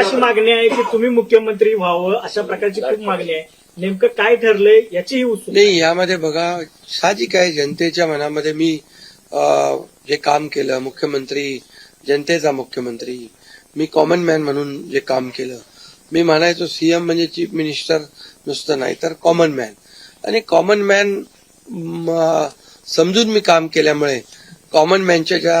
अशी मागणी आहे की तुम्ही मुख्यमंत्री व्हावं अशा प्रकारची खूप मागणी आहे. नेमकं काय ठरलंय याचीही उत्सुकता नाही यामध्ये बघा साहजिक आहे जनतेच्या मनामध्ये मी जे काम केलं मुख्यमंत्री जनतेचा मुख्यमंत्री मी कॉमन मॅन म्हणून जे काम केलं मी म्हणायचो सीएम म्हणजे चीफ मिनिस्टर नुसतं नाही तर कॉमन मॅन आणि कॉमन मॅन समजून मी काम केल्यामुळे कॉमन मॅनच्या ज्या